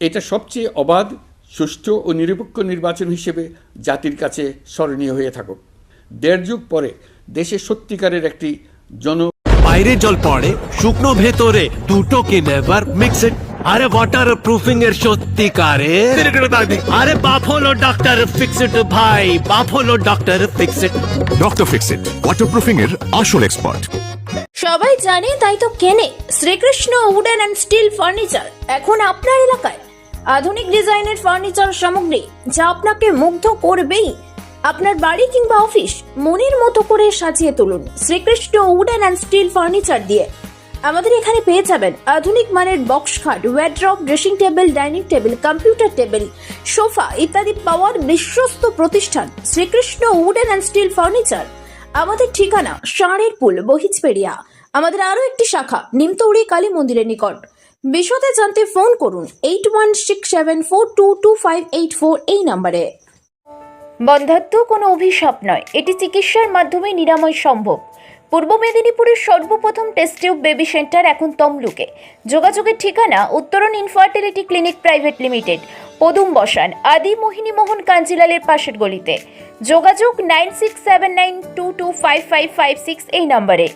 এটা সবচেয়ে অবাধ সুষ্ঠু ও নিরপেক্ষ নির্বাচন হিসেবে জাতির কাছে স্মরণীয় হয়ে থাকুক। দেড় যুগ পরে দেশে সত্যিকারের একটি জন বাইরে জল পড়ে শুকনো ভেতরে দুটোকে নেভার মিক্স আরে ওয়াটার প্রুফিং এর সত্যিকারে আরে বাপ হলো ডক্টর ফিক্স ইট ভাই বাপ হলো doctor fix it doctor fix it waterproofing এর আসল এক্সপার্ট সবাই জানে তাই তো কেনে Srikrishna wooden and steel furniture. এখন আপনার এলাকায় আধুনিক ডিজাইনের ফার্নিচার সামগ্রী, যা আপনাকে মুগ্ধ করবেই। আপনার বাড়ি কিংবা অফিস মনের মতো করে সাজিয়ে তুলুন Srikrishna wooden and steel furniture দিয়ে। আমাদের এখানে পেয়ে যাবেন আধুনিক মানের বক্স খাট wardrobe dressing table dining table computer table sofa ইত্যাদি পাওয়ার বিশ্বস্ত প্রতিষ্ঠান Srikrishna wooden and steel furniture. আমাদের ঠিকানা ষাঁড়ের পুল বহিজপেড়িয়া আমাদের আরও একটি শাখা, নিমতৌড়ি কালী মন্দিরের নিকট। বিশদে জানতে ফোন করুন eight one six seven four two two five eight four এই নম্বরে। বন্ধাত্ম কোনো অভিশাপ নয়, এটি চিকিৎসার মাধ্যমে নিরাময় সম্ভব। পূর্ব মেদিনীপুরের সর্বপ্রথম টেস্ট টিউব বেবি সেন্টার এখন তমলুকে। যোগাযোগের ঠিকানা উত্তরণ ইনফার্টিলিটি ক্লিনিক প্রাইভেট লিমিটেড পদুম বসান আদি মোহিনী মোহন কাঞ্জিলালের পাশের গলিতে। যোগাযোগ nine six seven nine two two five five five six এই নম্বরে।